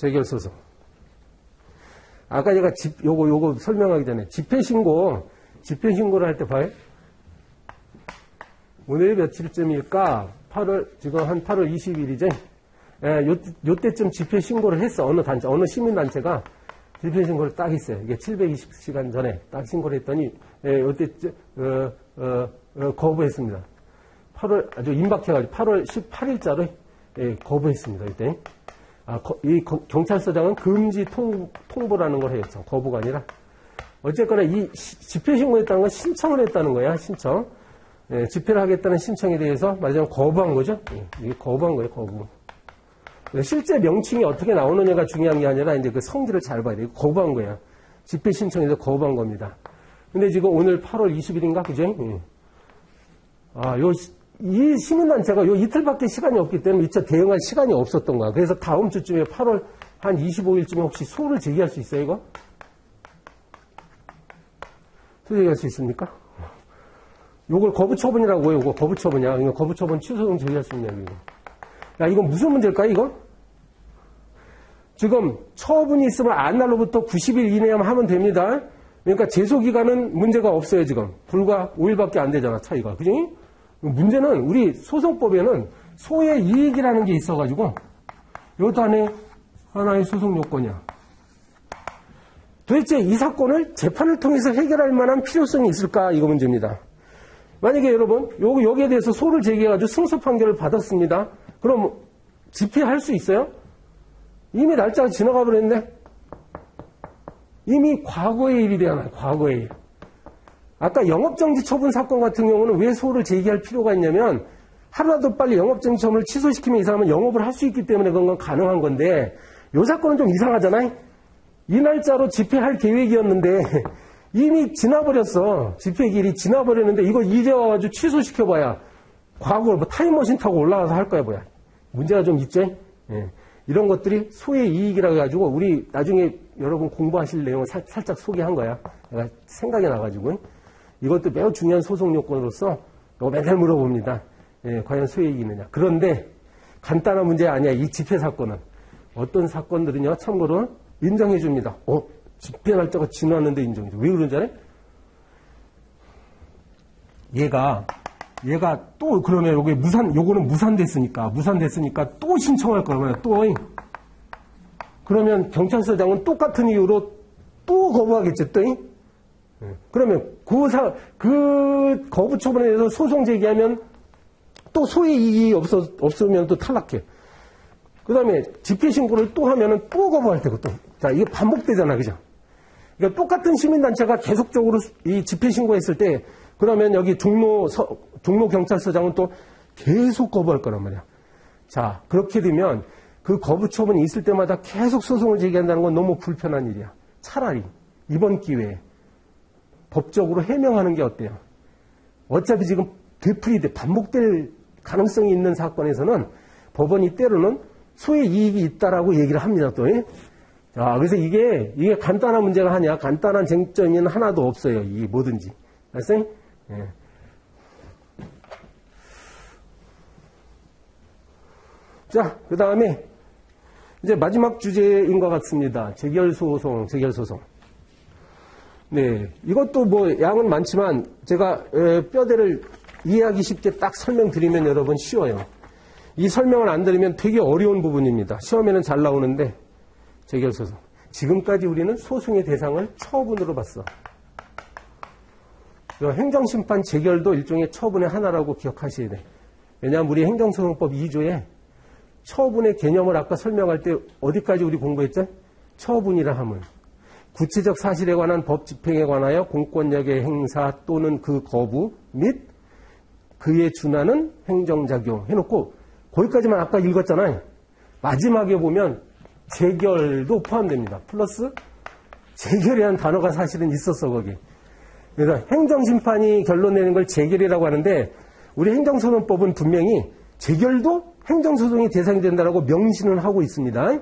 재결소송. 아까 제가 집, 요거, 요거 설명하기 전에 집회신고, 집회신고를 할 때 봐요. 오늘이 며칠쯤일까? 8월, 지금 한 8월 20일이죠? 예, 요, 요때쯤 집회신고를 했어. 어느 단체, 어느 시민단체가 집회신고를 딱 했어요. 이게 720시간 전에 딱 신고를 했더니, 예, 요때쯤, 어, 어, 어, 거부했습니다. 8월, 아주 임박해가지고 8월 18일자로 예, 거부했습니다. 이때. 아, 거- 이 거- 경찰서장은 금지 통, 통보라는 걸 했죠. 거부가 아니라. 어쨌거나 이 시- 집회 신고했다는 건 신청을 했다는 거야, 신청. 예, 집회를 하겠다는 신청에 대해서 말하자면 거부한 거죠. 예, 이게 거부한 거예요, 거부. 예, 실제 명칭이 어떻게 나오느냐가 중요한 게 아니라 이제 그 성질을 잘 봐야 돼요. 거부한 거야. 집회 신청에서 거부한 겁니다. 근데 지금 오늘 8월 20일인가, 그죠? 예. 아, 요, 시- 이 시민단체가 요 이틀밖에 시간이 없기 때문에 이차 대응할 시간이 없었던 거야. 그래서 다음 주쯤에 8월 한 25일쯤에 혹시 소를 제기할 수 있어요, 이거? 소 제기할 수 있습니까? 요걸 거부 처분이라고 해요, 이거 거부 처분이야. 이거 거부 처분 취소용 제기할 수 있냐고, 이거. 야, 이건 무슨 문제일까, 이거? 지금 처분이 있으면 안 날로부터 90일 이내만 하면 됩니다. 그러니까 제소기간은 문제가 없어요, 지금. 불과 5일밖에 안 되잖아, 차이가. 그지? 문제는 우리 소송법에는 소의 이익이라는 게 있어가지고 이것도 안에 하나의 소송 요건이야. 도대체 이 사건을 재판을 통해서 해결할 만한 필요성이 있을까? 이거 문제입니다. 만약에 여러분, 요, 여기에 대해서 소를 제기해가지고 승소 판결을 받았습니다. 그럼 집회할 수 있어요? 이미 날짜가 지나가 버렸는데? 이미 과거의 일이 되잖아요, 과거의 일. 아까 영업정지 처분 사건 같은 경우는 왜 소를 제기할 필요가 있냐면 하루라도 빨리 영업정지 처분을 취소시키면 이 사람은 영업을 할 수 있기 때문에 그런 건 가능한 건데 이 사건은 좀 이상하잖아요. 이 날짜로 집회할 계획이었는데 이미 지나버렸어. 집회길이 지나버렸는데 이거 이제 와가지고 취소시켜봐야 과거로 뭐 타임머신 타고 올라가서 할 거야 뭐야. 문제가 좀 있죠. 예. 이런 것들이 소의 이익이라 가지고 우리 나중에 여러분 공부하실 내용을 살, 살짝 소개한 거야. 내가 생각이 나가지고. 이것도 매우 중요한 소송 요건으로서 이거 맨날 물어봅니다. 예, 과연 소액이 있느냐. 그런데 간단한 문제 아니야. 이 집회 사건은. 어떤 사건들은요, 참고로 인정해 줍니다. 어, 집회 날짜가 지났는데 인정해 줘. 왜 그런지 알아요? 얘가, 얘가 또 그러면 요게 무산, 요거는 무산됐으니까, 무산됐으니까 또 신청할 거라면 또. 그러면 경찰서장은 똑같은 이유로 또 거부하겠죠, 또. 그러면 그 사, 그 거부 처분에 대해서 소송 제기하면 또 소의 이익이 없어, 없으면 또 탈락해. 그 다음에 집회 신고를 또 하면은 또 거부할 테고 또. 자, 이게 반복되잖아, 그죠? 그러니까 똑같은 시민단체가 계속적으로 이 집회 신고했을 때 그러면 여기 종로, 서, 종로 경찰서장은 또 계속 거부할 거란 말이야. 자, 그렇게 되면 그 거부 처분이 있을 때마다 계속 소송을 제기한다는 건 너무 불편한 일이야. 차라리 이번 기회에 법적으로 해명하는 게 어때요? 어차피 지금 되풀이돼 반복될 가능성이 있는 사건에서는 법원이 때로는 소의 이익이 있다라고 얘기를 합니다. 또. 예? 자, 그래서 이게 이게 간단한 문제가 하냐? 간단한 쟁점은 하나도 없어요. 이 뭐든지. 알았어요? 예. 자, 그 다음에 이제 마지막 주제인 것 같습니다. 재결소송, 재결소송. 네, 이것도 뭐 양은 많지만 제가 에, 뼈대를 이해하기 쉽게 딱 설명드리면 여러분 쉬워요. 이 설명을 안 드리면 되게 어려운 부분입니다. 시험에는 잘 나오는데 재결소송. 지금까지 우리는 소송의 대상을 처분으로 봤어. 행정심판 재결도 일종의 처분의 하나라고 기억하셔야 돼. 왜냐하면 우리 행정소송법 2조에 처분의 개념을 아까 설명할 때 어디까지 우리 공부했죠? 처분이라 함은 구체적 사실에 관한 법 집행에 관하여 공권력의 행사 또는 그 거부 및 그에 준하는 행정작용 해놓고 거기까지만 아까 읽었잖아요. 마지막에 보면 재결도 포함됩니다. 플러스 재결이라는 단어가 사실은 있었어 거기. 그래서 행정심판이 결론 내는 걸 재결이라고 하는데 우리 행정소송법은 분명히 재결도 행정소송이 대상이 된다라고 명시는 하고 있습니다.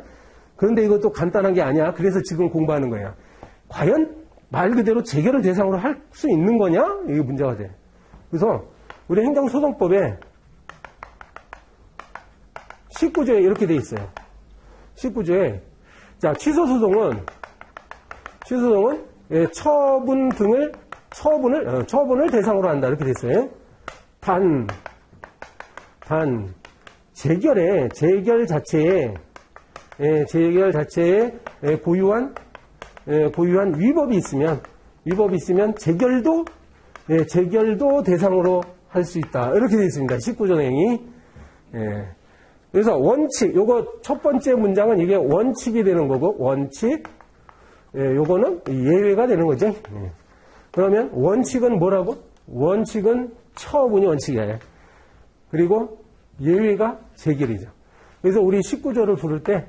그런데 이것도 간단한 게 아니야. 그래서 지금 공부하는 거야. 과연 말 그대로 재결을 대상으로 할 수 있는 거냐? 이게 문제가 돼. 그래서 우리 행정소송법에 19조에 이렇게 돼 있어요. 19조에 자, 취소 소송은, 취소 소송은, 예, 처분 등을, 처분을, 어, 처분을 대상으로 한다. 이렇게 됐어요. 단, 단, 재결에, 재결 자체에, 예, 재결 자체에 예, 고유한, 예, 고유한 위법이 있으면, 위법이 있으면 재결도, 예, 재결도 대상으로 할 수 있다. 이렇게 되어 있습니다. 19조 내용이. 예. 그래서 원칙, 요거 첫 번째 문장은 이게 원칙이 되는 거고, 원칙, 예, 요거는 예외가 되는 거죠. 예. 그러면 원칙은 뭐라고? 원칙은 처분이 원칙이에요. 그리고 예외가 재결이죠. 그래서 우리 19조를 부를 때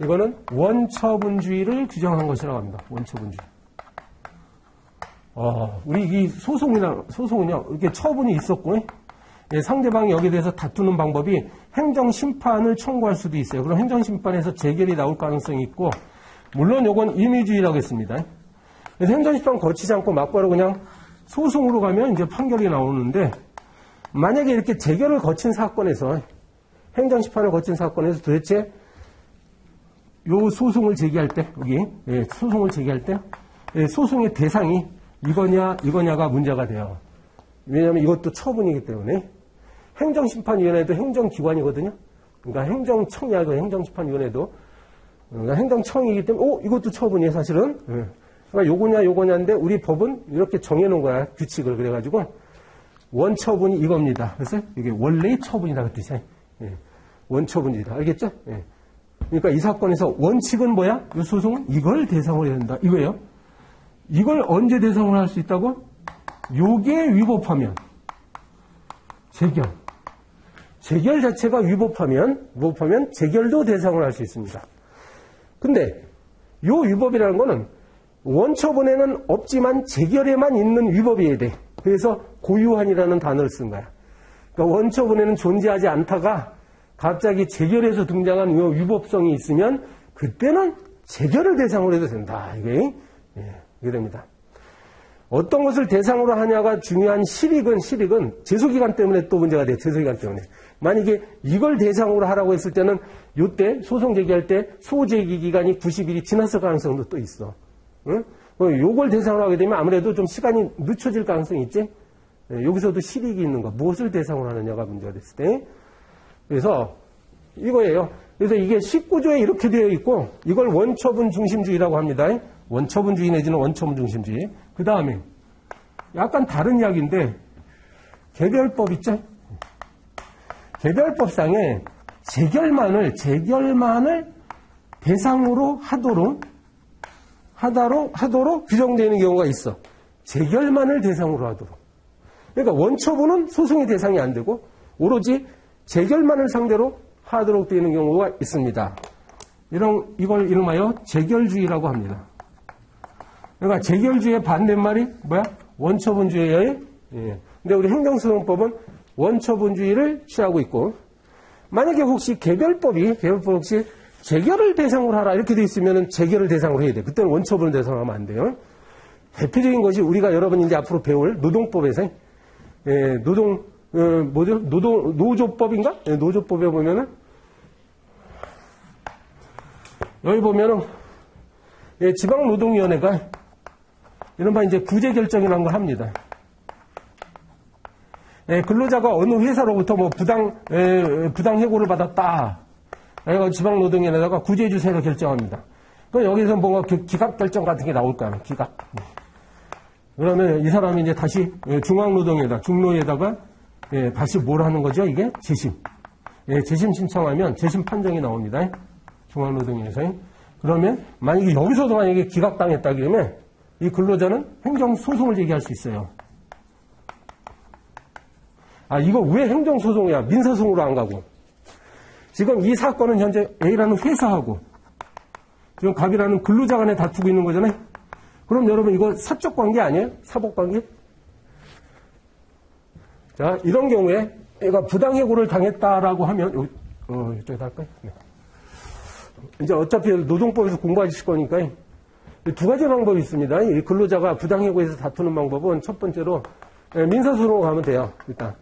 이거는 원처분주의를 규정한 것이라고 합니다. 원처분주의. 어, 우리 이 소송이나 소송은요 이렇게 처분이 있었고 예, 상대방이 여기에 대해서 다투는 방법이 행정심판을 청구할 수도 있어요. 그럼 행정심판에서 재결이 나올 가능성이 있고 물론 요건 임의주의라고 했습니다. 그래서 행정심판 거치지 않고 막바로 그냥 소송으로 가면 이제 판결이 나오는데 만약에 이렇게 재결을 거친 사건에서 행정심판을 거친 사건에서 도대체 요 소송을 제기할 때 여기 예, 소송을 제기할 때 예, 소송의 대상이 이거냐 이거냐가 문제가 돼요. 왜냐하면 이것도 처분이기 때문에 행정심판위원회도 행정기관이거든요. 그러니까 행정청이 아니고 행정심판위원회도 그러니까 행정청이기 때문에 오 이것도 처분이에요 사실은. 예. 그러니까 요거냐 요거냐인데 우리 법은 이렇게 정해놓은 거야 규칙을 그래가지고 원처분이 이겁니다. 그래서 이게 원래의 처분이다 그 뜻이에요. 예. 원처분이다 알겠죠? 예. 그러니까 이 사건에서 원칙은 뭐야? 이 소송은 이걸 대상으로 해야 된다. 이거예요. 이걸 언제 대상으로 할 수 있다고? 요게 위법하면 재결. 재결 자체가 위법하면 위법하면 재결도 대상으로 할 수 있습니다. 근데 요 위법이라는 거는 원처분에는 없지만 재결에만 있는 위법이어야 돼. 그래서 고유한이라는 단어를 쓴 거야. 그러니까 원처분에는 존재하지 않다가 갑자기 재결에서 등장한 이 위법성이 있으면 그때는 재결을 대상으로 해도 된다. 이게 예, 이게 됩니다. 어떤 것을 대상으로 하냐가 중요한 실익은 실익은 제소기간 때문에 또 문제가 돼. 제소기간 때문에. 만약에 이걸 대상으로 하라고 했을 때는 이때 소송 제기할 때 소제기 기간이 90일이 지났을 가능성도 또 있어. 응? 어, 요걸 대상으로 하게 되면 아무래도 좀 시간이 늦춰질 가능성이 있지. 예, 여기서도 실익이 있는 거. 무엇을 대상으로 하느냐가 문제가 됐을 때. 그래서 이거예요. 그래서 이게 19조에 이렇게 되어 있고 이걸 원처분 중심주의라고 합니다. 원처분주의 내지는 원처분 중심주의. 그 다음에 약간 다른 이야기인데 개별법 있죠? 개별법상에 재결만을 재결만을 대상으로 하도록 하다로 하도록 규정되는 경우가 있어. 재결만을 대상으로 하도록. 그러니까 원처분은 소송의 대상이 안 되고 오로지 재결만을 상대로 하도록 되는 경우가 있습니다. 이런 이걸 이름하여 재결주의라고 합니다. 그러니까 재결주의의 반대말이 뭐야? 원처분주의예요. 예. 근데 우리 행정소송법은 원처분주의를 취하고 있고 만약에 혹시 개별법이 개별법 혹시 재결을 대상으로 하라 이렇게 돼 있으면 재결을 대상으로 해야 돼. 그때는 원처분을 대상으로 하면 안 돼요. 대표적인 것이 우리가 여러분 이제 앞으로 배울 노동법에서 예, 노동 어, 뭐죠? 노동 노조법인가? 예, 노조법에 보면은 여기 보면은 예, 지방노동위원회가 이른바 이제 구제 결정이라는 걸 합니다. 예, 근로자가 어느 회사로부터 뭐 부당 예, 부당 해고를 받았다. 그래서 지방노동위원회가 구제 주세를 결정합니다. 그럼 여기서 뭔가 그 기각 결정 같은 게 나올 거야. 기각. 그러면 이 사람이 이제 다시 예, 중앙노동에다 중노에다가 예, 다시 뭘 하는 거죠? 이게 재심. 예, 재심 신청하면 재심 판정이 나옵니다. 중앙노동위에서. 그러면 만약에 여기서도 만약에 기각당했다 그러면 이 근로자는 행정소송을 제기할 수 있어요. 아, 이거 왜 행정소송이야? 민사소송으로 안 가고. 지금 이 사건은 현재 A라는 회사하고 지금 갑이라는 근로자 간에 다투고 있는 거잖아요. 그럼 여러분 이거 사적 관계 아니에요? 사법 관계? 자, 이런 경우에 애가 부당해고를 당했다라고 하면, 요, 어, 이쪽에다 할까요? 네. 이제 어차피 노동법에서 공부하실 거니까 두 가지 방법이 있습니다. 이 근로자가 부당해고에서 다투는 방법은 첫 번째로 예, 민사소송으로 가면 돼요. 일단.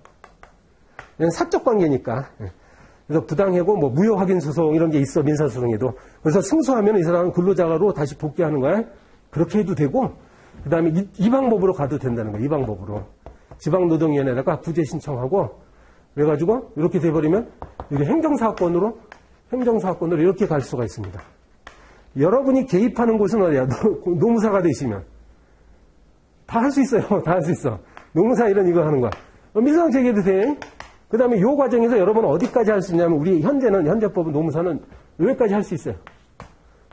이건 사적 관계니까. 예. 그래서 부당해고 뭐 무효 확인 소송 이런 게 있어 민사 소송에도. 그래서 승소하면 이 사람은 근로자로 다시 복귀하는 거야. 그렇게 해도 되고 그다음에 이, 이 방법으로 가도 된다는 거야. 이 방법으로. 지방노동위원회에다가 구제 신청하고 그래가지고 이렇게 돼버리면 이게 행정사건으로 행정사건으로 이렇게 갈 수가 있습니다. 여러분이 개입하는 곳은 어디야? 노- 노무사가 되시면 다 할 수 있어요. 다 할 수 있어. 노무사 이런 이거 하는 거야. 어, 민사상 제기해도 돼. 그 다음에 이 과정에서 여러분은 어디까지 할 수 있냐면 우리 현재는 현재법은 노무사는 여기까지 할 수 있어요.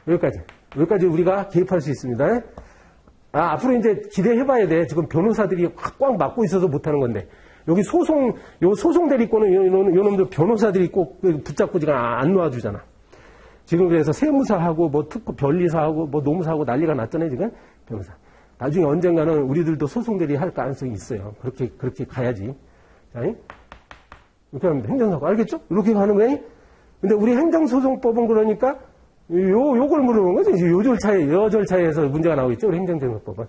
여기까지. 여기까지 우리가 개입할 수 있습니다. 아, 앞으로 이제 기대해봐야 돼. 지금 변호사들이 꽉 막고 있어서 못하는 건데. 여기 소송, 요 소송 대리권은 요, 요, 요 놈들 변호사들이 꼭 붙잡고 지금 안 놓아주잖아. 지금 그래서 세무사하고 뭐 특허 변리사하고 뭐 노무사하고 난리가 났잖아요, 지금. 변호사. 나중에 언젠가는 우리들도 소송 대리 할 가능성이 있어요. 그렇게, 그렇게 가야지. 자, 이렇게 하면 행정사고. 알겠죠? 이렇게 가는 거예요. 근데 우리 행정소송법은 그러니까 요, 요걸 물어본. 이제 요 절차에, 요 절차에서 문제가 나오겠죠. 우리 행정소송법은.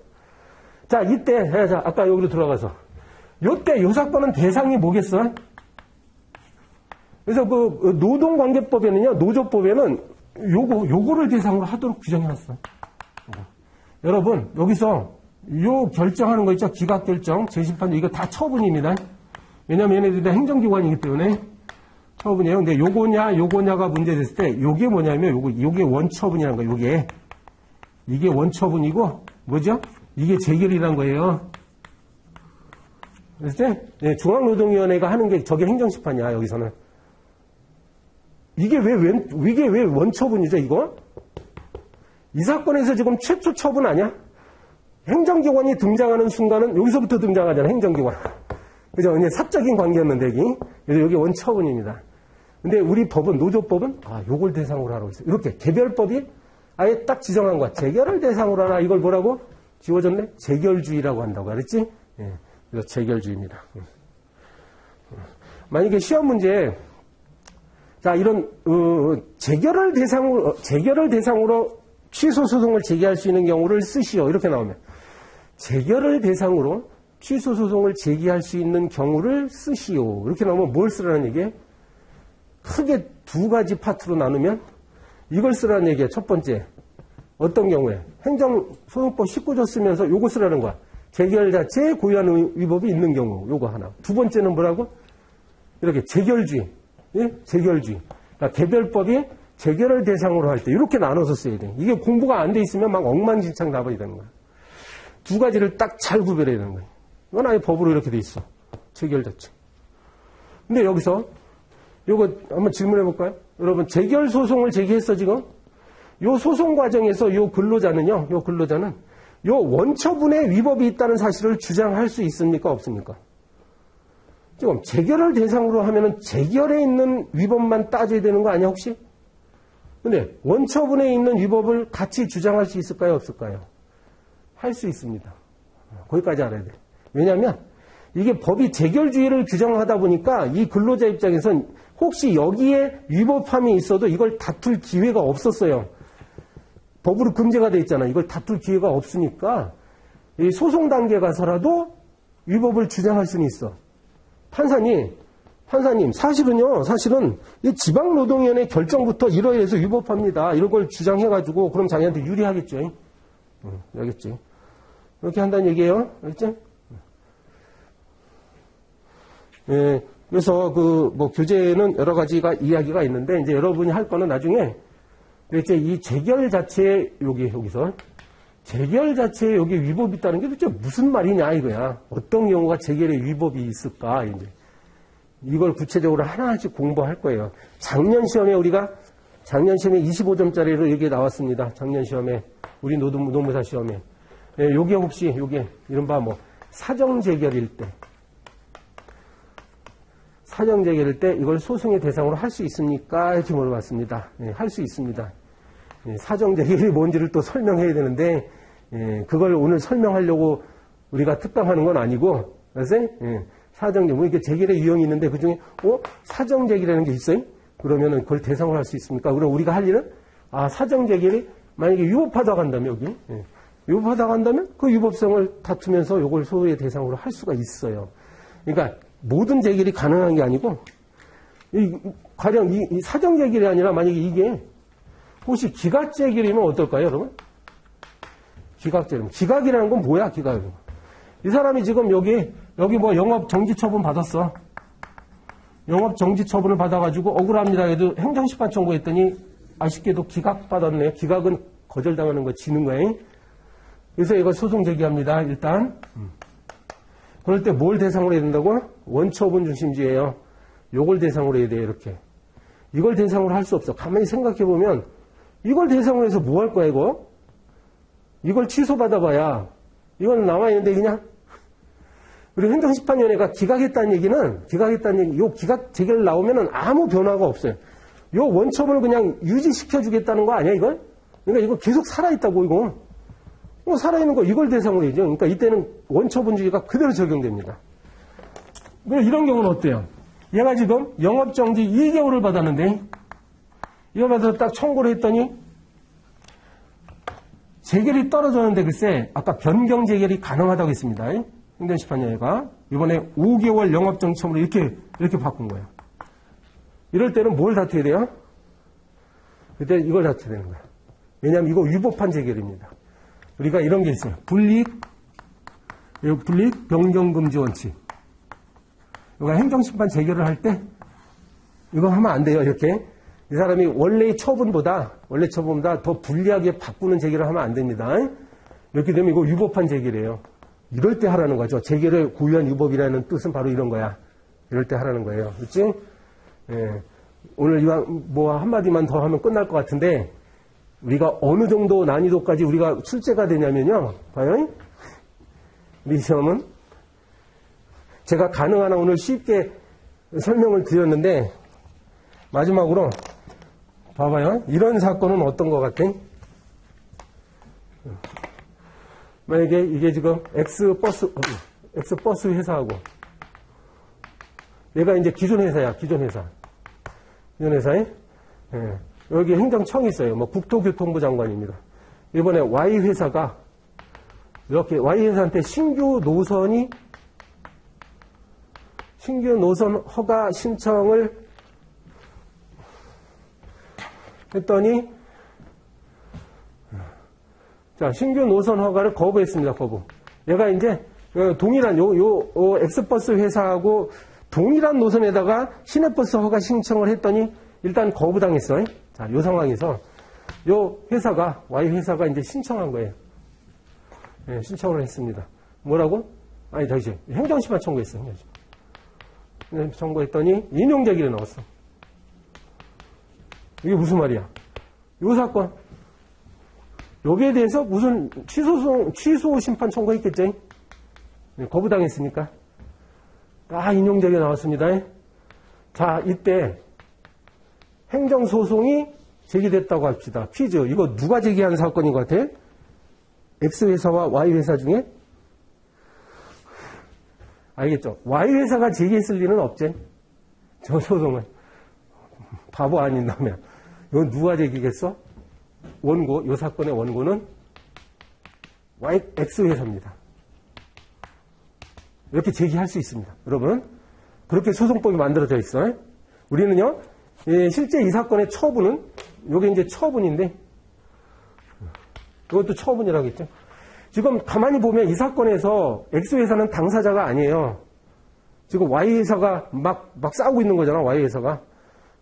자, 이때, 예, 자, 아까 여기로 들어가서. 요때 요 사건은 대상이 뭐겠어? 그래서 그 노동관계법에는요, 노조법에는 요거, 요거를 대상으로 하도록 규정해놨어. 여러분, 여기서 요 결정하는 거 있죠? 기각결정, 재심판, 이거 다 처분입니다. 왜냐면 얘네들이 다 행정기관이기 때문에 처분이에요. 근데 요거냐, 요거냐가 문제됐을 때, 요게 뭐냐면, 요거, 요게 원처분이라는 거예요, 요게. 이게 원처분이고, 뭐죠? 이게 재결이란 거예요. 때, 네, 중앙노동위원회가 하는 게 저게 행정심판이야, 여기서는. 이게 왜, 웬, 이게 왜 원처분이죠, 이거? 이 사건에서 지금 최초 처분 아니야? 행정기관이 등장하는 순간은 여기서부터 등장하잖아, 행정기관. 그죠? 이제 사적인 관계였는데, 여기. 그래서 여기 원처분입니다. 근데 우리 법은, 노조법은, 아, 요걸 대상으로 하라고 있어요. 이렇게, 개별법이 아예 딱 지정한 거야. 재결을 대상으로 하라. 이걸 뭐라고? 지워졌네? 재결주의라고 한다고. 알았지? 예. 그래서 재결주의입니다. 음. 만약에 시험 문제, 자, 이런, 어, 재결을 대상으로, 어, 재결을 대상으로 취소 소송을 제기할 수 있는 경우를 쓰시오. 이렇게 나오면. 재결을 대상으로 취소 소송을 제기할 수 있는 경우를 쓰시오. 이렇게 나오면 뭘 쓰라는 얘기예요? 크게 두 가지 파트로 나누면 이걸 쓰라는 얘기예요. 첫 번째. 어떤 경우에? 행정소송법 19조 쓰면서 요거 쓰라는 거야. 재결 자체에 고유한 위법이 있는 경우. 요거 하나. 두 번째는 뭐라고? 이렇게 재결주의. 예? 재결주의. 그러니까 개별법이 재결을 대상으로 할 때 이렇게 나눠서 써야 돼. 이게 공부가 안 돼 있으면 막 엉망진창 나버리 되는 거야. 두 가지를 딱 잘 구별해야 되는 거예요. 이건 아예 법으로 이렇게 돼 있어. 재결 자체. 근데 여기서 요거 한번 질문해 볼까요? 여러분 재결 소송을 제기했어 지금? 요 소송 과정에서 요 근로자는요. 요 근로자는 요 원처분에 위법이 있다는 사실을 주장할 수 있습니까? 없습니까? 지금 재결을 대상으로 하면은 재결에 있는 위법만 따져야 되는 거 아니야 혹시? 근데 원처분에 있는 위법을 같이 주장할 수 있을까요? 없을까요? 할 수 있습니다. 거기까지 알아야 돼. 왜냐하면 이게 법이 재결주의를 규정하다 보니까 이 근로자 입장에선 혹시 여기에 위법함이 있어도 이걸 다툴 기회가 없었어요. 법으로 금지가 돼 있잖아. 이걸 다툴 기회가 없으니까 이 소송 단계 가서라도 위법을 주장할 수는 있어. 판사님, 판사님, 사실은요, 사실은 이 지방노동위원회 결정부터 이러해서 위법합니다. 이런 걸 주장해가지고 그럼 자기한테 유리하겠죠. 응, 알겠지? 이렇게 한다는 얘기예요. 알겠지? 예, 그래서 그 뭐 교재는 여러 가지가 이야기가 있는데 이제 여러분이 할 거는 나중에 이제 이 재결 자체에 여기 여기서 재결 자체에 여기 위법이 있다는 게 도대체 무슨 말이냐 이거야. 어떤 경우가 재결에 위법이 있을까 이제 이걸 구체적으로 하나씩 공부할 거예요. 작년 시험에 우리가 작년 시험에 25점짜리로 여기 나왔습니다. 작년 시험에 우리 노동 노무사 시험에 예, 요게 혹시 요게 이른바 뭐 사정 재결일 때 사정 재결일 때 이걸 소송의 대상으로 할 수 있습니까? 이렇게 물어봤습니다. 예, 할수 있습니다. 예, 사정 재결이 뭔지를 또 설명해야 되는데 예, 그걸 오늘 설명하려고 우리가 특강하는 건 아니고 그래서 예, 사정 재결 이렇게 재결의 유형이 있는데 그 중에 어 사정 재결이라는 게 있어요? 그러면은 그걸 대상으로 할 수 있습니까? 그럼 우리가 할 일은 아 사정 재결이 만약에 유법하다고 한다면 여기 예, 유법하다고 한다면 그 유법성을 다투면서 이걸 소유의 대상으로 할 수가 있어요. 그러니까 모든 재결이 가능한 게 아니고 이, 가령 이, 이 사정제결이 아니라 만약에 이게 혹시 기각제결이면 어떨까요, 여러분? 기각제결. 기각이라는 건 뭐야, 기각이? 이 사람이 지금 여기, 여기 뭐 영업 정지 처분 받았어. 영업 정지 처분을 받아가지고 억울합니다. 해도 행정심판 청구했더니 아쉽게도 기각 받았네. 기각은 거절당하는 거 지는 거예요. 그래서 이거 소송 제기합니다. 일단. 그럴 때 뭘 대상으로 해야 된다고? 원처분 중심주의예요. 요걸 대상으로 해야 돼요. 이렇게. 이걸 대상으로 할 수 없어. 가만히 생각해 보면 이걸 대상으로 해서 뭐 할 거야 이거? 이걸 취소받아봐야 이건 남아있는데 그냥 우리 행정심판위원회가 기각했다는 얘기는 기각했다는 얘기, 요 기각 재결 나오면은 아무 변화가 없어요. 요 원처분을 그냥 유지시켜 주겠다는 거 아니야 이걸? 그러니까 이거 계속 살아있다고 이거. 뭐 살아있는 거 이걸 대상으로 해죠. 그러니까 이때는 원처분주의가 그대로 적용됩니다. 이런 경우는 어때요? 얘가 지금 영업정지 2개월을 받았는데 이거 받아서 딱 청구를 했더니 재결이 떨어졌는데 글쎄 아까 변경 재결이 가능하다고 했습니다. 행정심판위가 이번에 5개월 영업정지 처분을 이렇게 이렇게 바꾼 거예요. 이럴 때는 뭘 다투어야 돼요? 그때 이걸 다투어야 되는 거야. 왜냐하면 이거 위법한 재결입니다. 우리가 이런 게 있어요. 이거 불이익 변경금지 원칙. 이거 행정심판 재결을 할 때 이거 하면 안 돼요. 이렇게 이 사람이 원래의 처분보다 원래 처분보다 더 불리하게 바꾸는 재결을 하면 안 됩니다. 이렇게 되면 이거 위법한 재결이에요. 이럴 때 하라는 거죠. 재결을 고유한 위법이라는 뜻은 바로 이런 거야. 이럴 때 하라는 거예요. 그렇지? 예. 오늘 뭐 한마디만 더 하면 끝날 것 같은데 우리가 어느 정도 난이도까지 우리가 출제가 되냐면요. 과연 우리 시험은 제가 가능한 한 오늘 쉽게 설명을 드렸는데 마지막으로 봐봐요. 이런 사건은 어떤 것 같아? 만약에 이게 지금 X버스, X버스 회사하고 얘가 이제 기존 회사야, 기존 회사. 기존 회사에 예. 여기 행정청이 있어요. 뭐 국토교통부 장관입니다. 이번에 Y 회사가 이렇게 Y 회사한테 신규 노선이 신규 노선 허가 신청을 했더니 자 신규 노선 허가를 거부했습니다. 거부. 얘가 이제 동일한 요, 요, 요 엑스버스 회사하고 동일한 노선에다가 시내버스 허가 신청을 했더니 일단 거부당했어요. 자, 요 상황에서 요 회사가 Y 회사가 이제 신청한 거예요. 네, 신청을 했습니다. 뭐라고? 아니 다시 행정심판 청구했어요. 행정심판. 네, 청구했더니 인용제기를 넣었어. 이게 무슨 말이야? 요 사건 여기에 대해서 무슨 취소송 취소 심판 청구했겠죠? 네, 거부당했으니까. 아 인용제기 나왔습니다. 자 이때 행정소송이 제기됐다고 합시다. 퀴즈. 이거 누가 제기한 사건인 것 같아? X회사와 Y회사 중에? 알겠죠? Y회사가 제기했을 리는 없지. 저 소송을. 바보 아닌다면. 이건 누가 제기겠어? 원고, 이 사건의 원고는 Y, X회사입니다. 이렇게 제기할 수 있습니다. 여러분. 그렇게 소송법이 만들어져 있어요. 우리는요, 예, 실제 이 사건의 처분은 이게 이제 처분인데 이것도 처분이라겠죠. 지금 가만히 보면 이 사건에서 X회사는 당사자가 아니에요. 지금 Y회사가 막, 막 싸우고 있는 거잖아, Y회사가.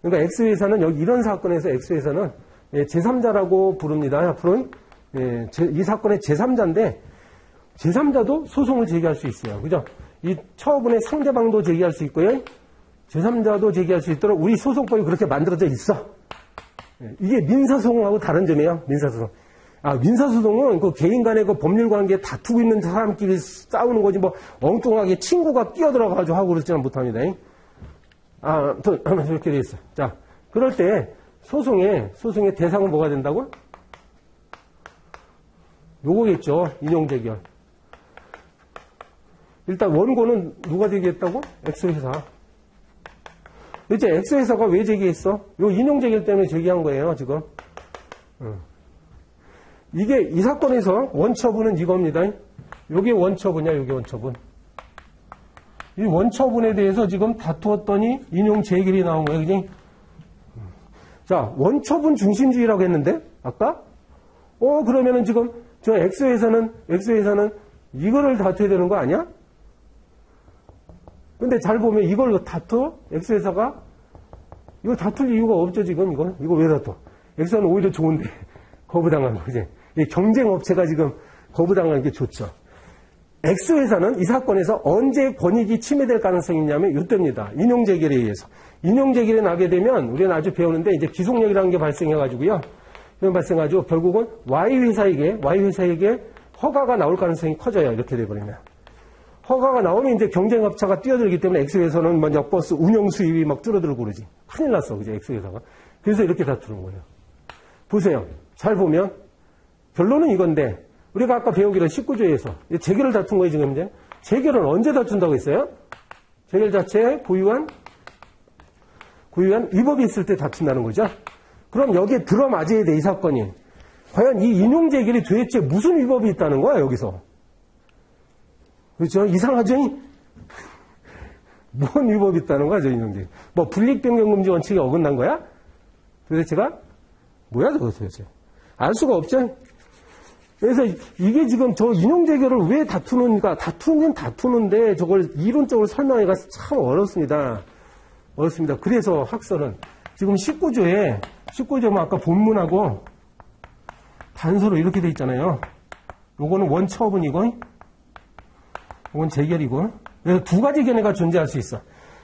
그러니까 X회사는 여기 이런 사건에서 X회사는 예, 제3자라고 부릅니다. 앞으로는 예, 제, 이 사건의 제3자인데 제3자도 소송을 제기할 수 있어요. 그죠? 이 처분의 상대방도 제기할 수 있고요. 제3자도 제기할 수 있도록 우리 소송법이 그렇게 만들어져 있어. 이게 민사소송하고 다른 점이에요. 민사소송. 아, 민사소송은 그 개인 간의 그 법률 관계에 다투고 있는 사람끼리 싸우는 거지, 뭐, 엉뚱하게 친구가 끼어들어가지고 하고 그러지는 못합니다. 아, 또, 이렇게 돼 있어. 자, 그럴 때 소송의, 소송의 대상은 뭐가 된다고? 요거겠죠. 인용재결. 일단 원고는 누가 제기했다고? X회사. 이제 X회사가 왜 제기했어? 요 인용제기 때문에 제기한 거예요, 지금. 이게 이 사건에서 원처분은 이겁니다. 요게 원처분이야, 요게 원처분. 이 원처분에 대해서 지금 다투었더니 인용 재결이 나온 거예요. 그지? 자, 원처분 중심주의라고 했는데, 아까? 어, 그러면은 지금 저 엑소에서는, 엑소에서는 이거를 다투어야 되는 거 아니야? 근데 잘 보면 이걸 다투어? 엑소에서가? 이거 다툴 이유가 없죠, 지금 이거? 이거 왜 다투어? 엑소는 오히려 좋은데, 거부당한 거지. 이 경쟁 업체가 지금 거부당하는 게 좋죠. X회사는 이 사건에서 언제 권익이 침해될 가능성이 있냐면 이때입니다. 인용재결에 의해서. 인용재결에 나게 되면 우리는 아주 배우는데 이제 기속력이라는 게 발생해가지고요. 이런 발생하죠. 결국은 Y회사에게, Y회사에게 허가가 나올 가능성이 커져요. 이렇게 돼버리면. 허가가 나오면 이제 경쟁업체가 뛰어들기 때문에 X회사는 먼저 버스 운영 수입이 막 줄어들고 그러지. 큰일 났어. 그죠. X회사가. 그래서 이렇게 다투는 거예요. 보세요. 잘 보면 결론은 이건데 우리가 아까 배우기로 19조에서 재결을 다툰 거예요, 지금 이제. 재결은 언제 다툰다고 했어요? 재결 자체에 고유한, 고유한 위법이 있을 때 다툰다는 거죠. 그럼 여기에 들어맞아야 돼, 이 사건이. 과연 이 인용 재결이 도대체 무슨 위법이 있다는 거야, 여기서. 그렇죠? 이상하죠? 뭔 위법이 있다는 거야, 저 인용 재결. 뭐, 불이익변경금지 원칙에 어긋난 거야? 도대체가? 뭐야, 저거 도대체. 알 수가 없죠? 그래서 이게 지금 저 인용재결을 왜 다투는가, 다투는 다투는데 저걸 이론적으로 설명하기가 참 어렵습니다. 어렵습니다. 그래서 학설은 지금 19조에, 19조면 아까 본문하고 단서로 이렇게 돼 있잖아요. 요거는 원처분이고, 요건 재결이고, 그래서 두 가지 견해가 존재할 수 있어.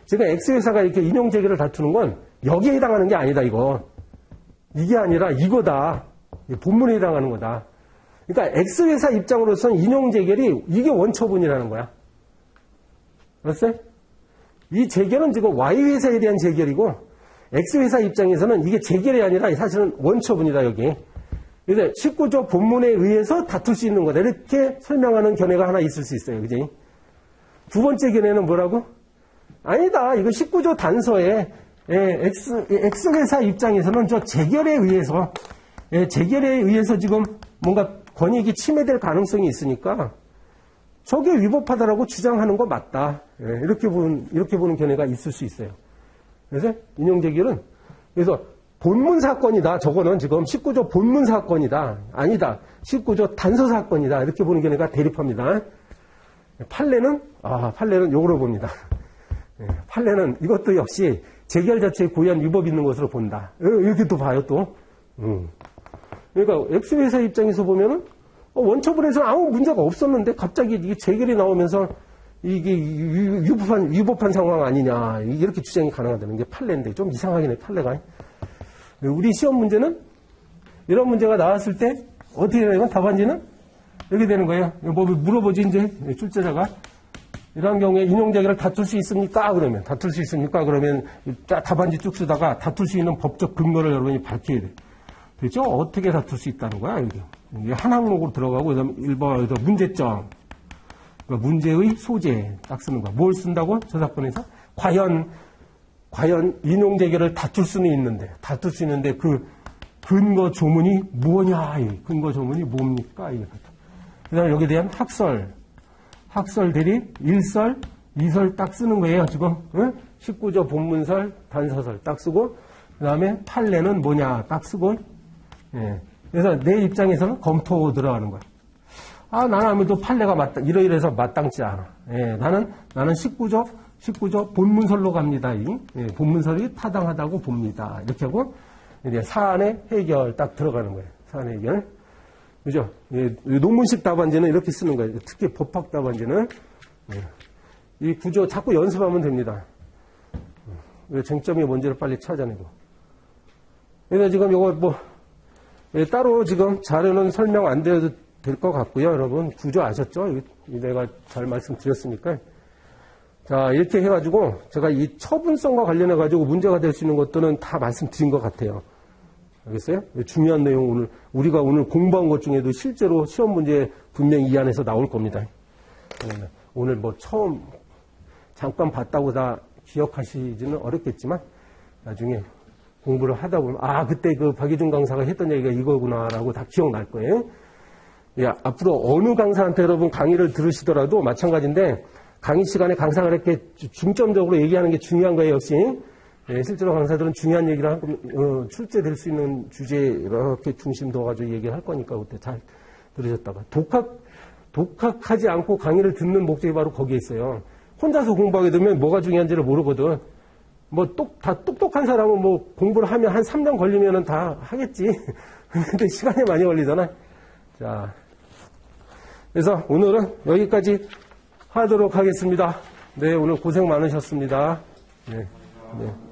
지금 X회사가 이렇게 인용재결을 다투는 건 여기에 해당하는 게 아니다, 이거. 이게 아니라 이거다. 본문에 해당하는 거다. 그러니까 X회사 입장으로서는 인용 재결이 이게 원처분이라는 거야. 알았어요? 이 재결은 지금 Y회사에 대한 재결이고 X회사 입장에서는 이게 재결이 아니라 사실은 원처분이다 여기. 그래서 19조 본문에 의해서 다툴 수 있는 거다. 이렇게 설명하는 견해가 하나 있을 수 있어요. 그지? 두 번째 견해는 뭐라고? 아니다. 이거 19조 단서에 X, X회사 입장에서는 저 재결에 의해서 재결에 의해서 지금 뭔가 권익이 침해될 가능성이 있으니까 저게 위법하다라고 주장하는 거 맞다. 예, 이렇게 보는 이렇게 보는 견해가 있을 수 있어요. 그래서 인용재결은 그래서 본문 사건이다. 저거는 지금 19조 본문 사건이다. 아니다. 19조 단서 사건이다. 이렇게 보는 견해가 대립합니다. 판례는 아 판례는 요거로 봅니다. 예, 판례는 이것도 역시 재결 자체에 고유한 위법이 있는 것으로 본다. 어, 이렇게 또 봐요 또. 음. 그러니까 X회사 입장에서 보면은 어, 원처분에서는 아무 문제가 없었는데 갑자기 이게 재결이 나오면서 이게 위법한, 위법한 상황 아니냐 이렇게 주장이 가능하다는 게 판례인데 좀 이상하긴 해 판례가. 우리 시험 문제는 이런 문제가 나왔을 때 어떻게 되냐면 답안지는 이렇게 되는 거예요. 뭐 물어보지 이제 출제자가 이런 경우에 인용재결을 다툴 수 있습니까? 그러면 다툴 수 있습니까? 그러면 답안지 쭉 쓰다가 다툴 수 있는 법적 근거를 여러분이 밝혀야 돼. 그 렇죠? 어떻게 다툴 수 있다는 거야, 이게. 이게 한 항목으로 들어가고, 그 다음 1번에서 문제점. 그러니까 문제의 소재 딱 쓰는 거야. 뭘 쓴다고? 저 사건에서? 과연, 과연 인용재결을 다툴 수는 있는데, 다툴 수 있는데 그 근거 조문이 뭐냐, 이 근거 조문이 뭡니까? 이게. 그 다음에 여기에 대한 학설. 학설 대리, 일설, 이설 딱 쓰는 거예요, 지금. 응? 19조 본문설, 단서설 딱 쓰고, 그 다음에 판례는 뭐냐 딱 쓰고, 예. 그래서 내 입장에서는 검토 들어가는 거야. 아, 나는 아무래도 판례가 맞다, 이러이러해서 마땅치 않아. 예, 나는, 나는 19조, 19조 본문설로 갑니다. 이, 예, 본문설이 타당하다고 봅니다. 이렇게 하고, 이제 사안의 해결 딱 들어가는 거예요. 사안의 해결. 그죠? 예, 논문식 답안지는 이렇게 쓰는 거예요. 특히 법학 답안지는. 예. 이 구조 자꾸 연습하면 됩니다. 예, 쟁점이 뭔지를 빨리 찾아내고. 그래서 지금 이거 뭐, 예, 따로 지금 자료는 설명 안 드려도 될 것 같고요. 여러분 구조 아셨죠? 내가 잘 말씀드렸으니까. 자 이렇게 해가지고 제가 이 처분성과 관련해가지고 문제가 될 수 있는 것들은 다 말씀드린 것 같아요. 알겠어요? 중요한 내용 오늘 우리가 오늘 공부한 것 중에도 실제로 시험 문제 분명히 이 안에서 나올 겁니다. 예, 오늘 뭐 처음 잠깐 봤다고 다 기억하시지는 어렵겠지만 나중에 공부를 하다 보면 아 그때 그 박희준 강사가 했던 얘기가 이거구나라고 다 기억날 거예요. 야, 앞으로 어느 강사한테 여러분 강의를 들으시더라도 마찬가지인데 강의 시간에 강사가 이렇게 주- 중점적으로 얘기하는 게 중요한 거예요, 역시. 예, 실제로 강사들은 중요한 얘기를 하고, 어, 출제될 수 있는 주제 이렇게 중심 둬가지고 얘기를 할 거니까 그때 잘 들으셨다가. 독학, 독학하지 않고 강의를 듣는 목적이 바로 거기에 있어요. 혼자서 공부하게 되면 뭐가 중요한지를 모르거든. 뭐, 똑, 다 똑똑한 사람은 뭐 공부를 하면 한 3년 걸리면은 다 하겠지. 근데 시간이 많이 걸리잖아. 자. 그래서 오늘은 여기까지 하도록 하겠습니다. 네, 오늘 고생 많으셨습니다. 네. 네.